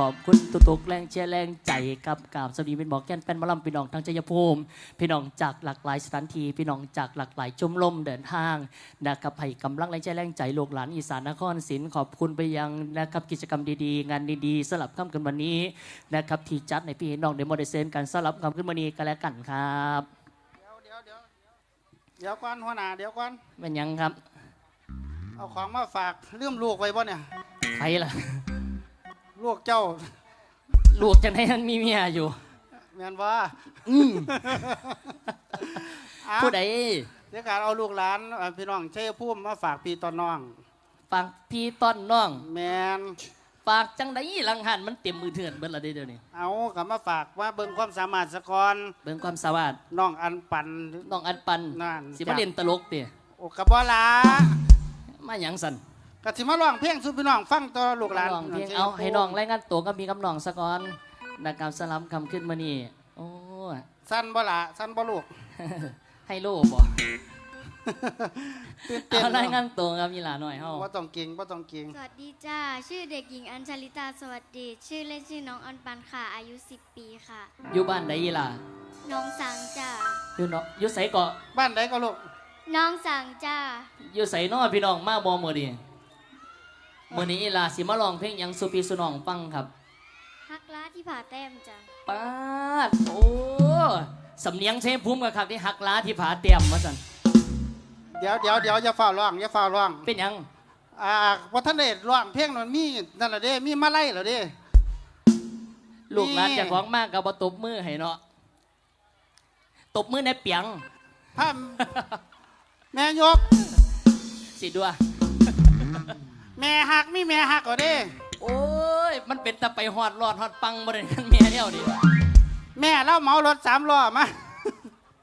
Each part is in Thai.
ขอบคุณตุกๆแรงเชียร์แรงใจกับกราบสวัสดีเป็นบอกแก้นเป็นหมะลำพี่น้องทางชัยภูมิ พี่น้องจากหลากหลายสถานที่พี่น้องจากหลากหลายชมรมเดินทางนะครับให้กำลังแรงใจแรงใจลูกหลานอีสานนครศรีขอบคุณไปยังนะครับกิจกรรมดีๆ งานดีๆสลับค่ำกันวันนี้นะครับที่จัดในพี่น้องเดโมเดเซนกันสลับค่ำขึ้นวันนี้กันแล้วกันครับเดี๋ยวเดี๋ยวเดี๋ยวเดี๋ยวก่อนหัวหน้าเดี๋ยวก่อนเป็นยังครับ เอาของมาฝากลืมลูกไว้บ่เนี่ยใครล่ะ ลูกเจ้า ลูกจะให้มันมีเมียอยู่ แม่นว่าอืมผู้ใดเดี๋ยวการเอาลูกหลานเอ่อพี่น้องเชยภูมิมาฝากพี่ตอนน้อง ฝากพี่ต้อนน้อง แมนฝากจังไดหลังหันมันเต็มมือเถื่อนเบิดละเด้เดี๋ยวนี้เอากลับมาฝากว่าเบิ่งความสามารถสะกอนเบิ่งความสามารถน้องอันปัน น้องอันปันนั่นสิมาเล่นตลกเตี่ยโอ้กระบอลามาหยังสัน กะสิมาร้องเพลงสู่พี่น้องฟังตัวลูกหลานน้องเพียงชัยเอาภูมิให้น้องรายงานตัวกับมีกับน้องสะก่อนนะครับสลับคำขึ้นมานี่โอ้สั้นบ่ละสั้นบ่ลูกให้โลบ่ตื่นเต้นเอารายงานตัวกับมีหลาหน่อยเฮาบ่ต้องเก่งบ่ต้องเก่งสวัสดีจ้าชื่อเด็กหญิงอัญชลิตาสวัสดี ชื่อเล่นชื่อน้องอันปันค่ะอายุ 10 ปีค่ะ อยู่บ้านใดอีล่ะน้องสังจ้าอยู่เนาะอยู่ไสเกาะบ้านใดก็ลูกน้องสังจ้าอยู่ไสเนาะพี่น้องมาบ่มื้อนี้ มื้อนี้อีหลาสิมาร้องเพลงหยังสุพี่สุน้องฟังครับฮักล้าที่ผ่าแต้มจ้าป้าดโอ้สำเนียงเชฟภูมิกับครับที่หักล้าที่ผาเตรียมมาสันเดี๋ยวเดี๋ยวเดี๋ยวอย่าฟ้าวร้องอย่าฟ้าวร้องเป็นหยังอ่าวัฒนเดชร้องเพลงนั้นมีนั่นล่ะเด้มีมาไล่เหรอเด้ลูกหลานนี่เจะของมากกับบตบมือให้เนาะตบมือในเปียงพาแม่ยกสิดัว แม่หักมีแม่หักเหรอเด้ โอ้ย มันเป็นตะไปหอดรอดหอดปังบริเวณเมียเนี่ยดิแม่เล่าเหมารถสามล้อมา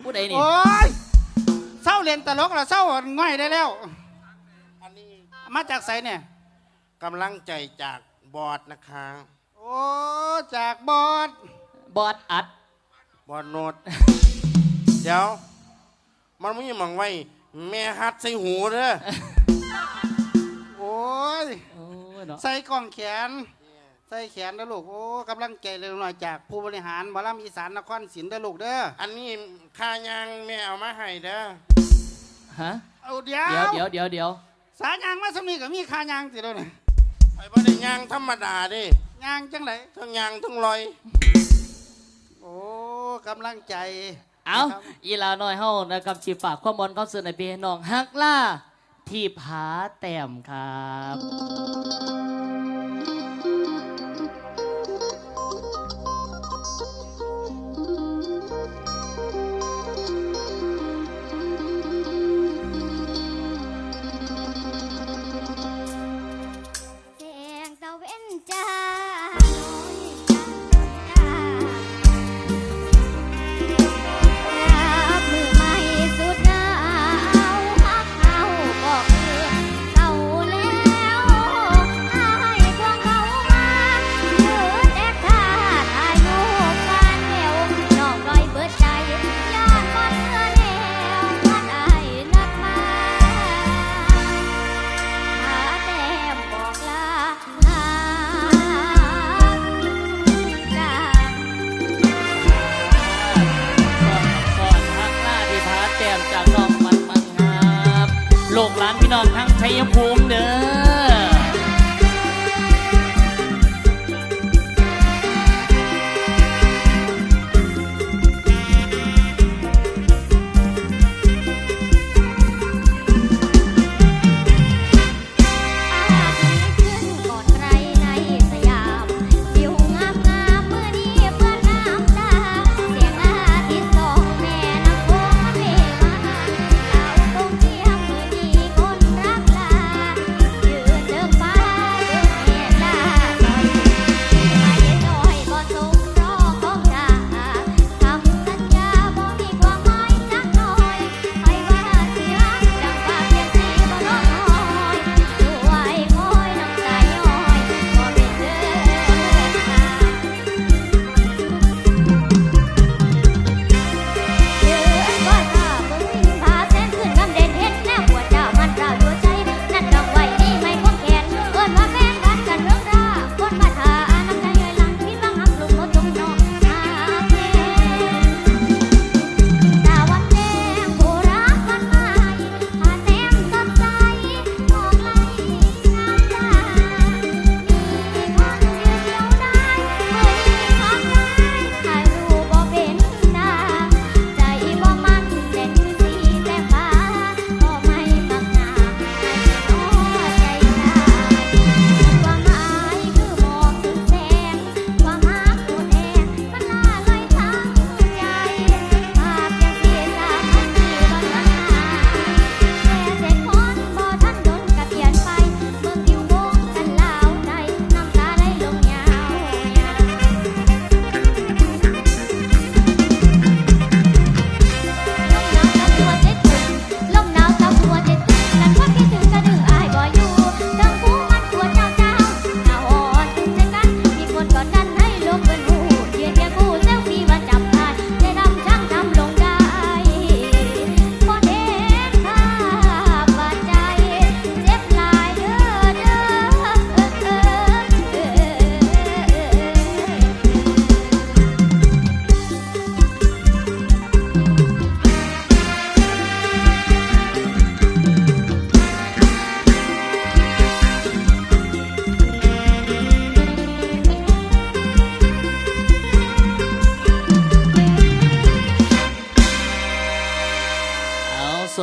ผู้ใดนี่ โอ้ยเศร้าเรียนตลกแล้วเศร้าง่อยได้แล้ว อันนี้มาจากไสเนี่ย กำลังใจจากบอร์ดนะคะ โอ้จากบอดบอดอัด บอร์ดโนด เดี๋ยว มันไม่มองไว้ แม่ฮัดใส่หูเด้อโอ้ ย โอ้ยเนาะใส่กล่องแขน ใส่แขนนะลูก โอ้กำลังใจเลยหน่อยจากผู้บริหารหมอลำอีสานนครศรีเด้อลูกเด้อ อันนี้ค่ายางแม่เอามาให้เด้อฮะเอาเดี๋ยเดี๋ยววเดี๋ยวเดี๋ยวเดี๋ยวสายยางมาสมีกับมีคายางสิแล้วนี่ไอ้บ่ได้ยางธรรมดาเดิยางจังไหนทั้งยางทั้งลอย โอ้กำลังใจ เอาครับ อีลาน้อยเฮานะครับชีฝากความบอลเข้าสู่ในพี่น้องฮักล่า ที่ผาแต้มครับ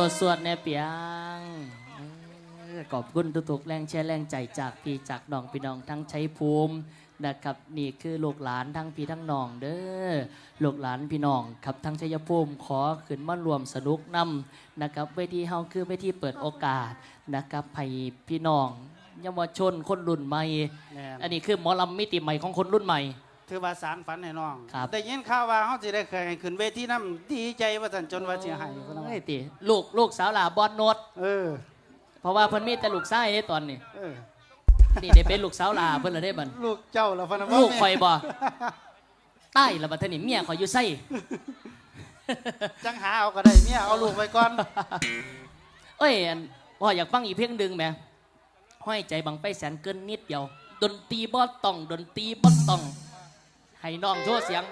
วดสวดๆแน่เปียงเออขอบคุณทุกๆแรงแช่แรงใจจากพี่จากน้องพี่น้องทั้งชัยภูมินะครับนี่คือลูกหลานทั้งพี่ทั้งน้องเด้อลูกหลานพี่น้องครับทั้งชัยภูมิขอขึ้นมารวมสนุกนํนะครับเวทีเฮาคือเวทีเปิดโอกาสนะครับให้พี่น้องเยาวชนคนรุ่นใหม่แม่นอันนี้คือหมอลำมิติใหม่ของคนรุ่นใหม่ ถือว่าสารฝันให้น้องครับได้ยินข่าวว่าเขาสิได้เคยขึ้นเวทีน้ำดีใจว่าสันจนว่าสิใหายก็ต้องเฮ้ยติลูกลูกสาวหลาบอลโนดเออ เพราะว่าเพิ่นมีแต่ลูกชายเด้ตอนนี้เออ นี่ได้เป็นลูกสาวหลาเพิ่นละได้บัน ลูกเจ้าละพะนะลูกข่อยบ่ ใต้ละบัดเทานี่เมียข่อยอยู่ไส้ จังหาเอาก็ได้เมียเอาลูกไว้ก่อน เอ้ยอันว่าอยากฟังอีกเพลงหนึงแหมห้อยใจบังไปแสนเกินนิดเดียว ดนตรีบ่ต้องดนตรีบ่ต้อง ให้น้องโชว์เสียง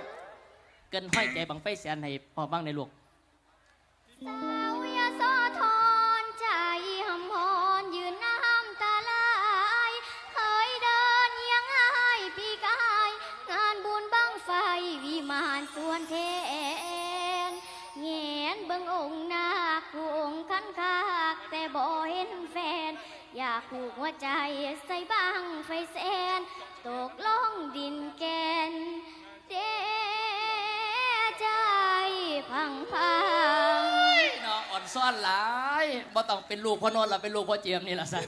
เกินห้อยใจบังไปแสนให้พอบ้างในลูกสาวยาโสธรใจหำหอนยืนน้ำตาไหลเคยเดินเยียังไห้ปีกายงานบุญบังไฟวิมานสวนเทนแงนเบิ่งองค์นาคองค์คันคากแต่บ่เห็นแฟน อยากผูกหัวใจใส่บังไฟแสนตกลงดินแกนเดใจพังพังเนาะอ่อนซ่อนหลายบ่ต้องเป็นลูกพ่อโนนท์ละเป็นลูกพ่อเจียมนี่ละซะ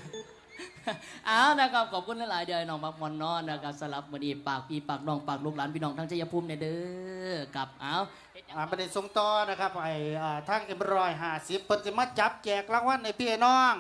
เอานะครับขอบคุณหลายๆเดือนน้องบักมอนเนอนนะครับสลับมือดีปากพี่ปากน้องปากลูกหลานพี่น้องทั้งชัยภูมิเนี่ยเด้อกับเอาอ่าประเด็นส่งต่อนะครับไอ้อ่าทางเอ็มรอยห้าสิบเพิ่นสิมาจับแจกรางวัลในพี่น้อง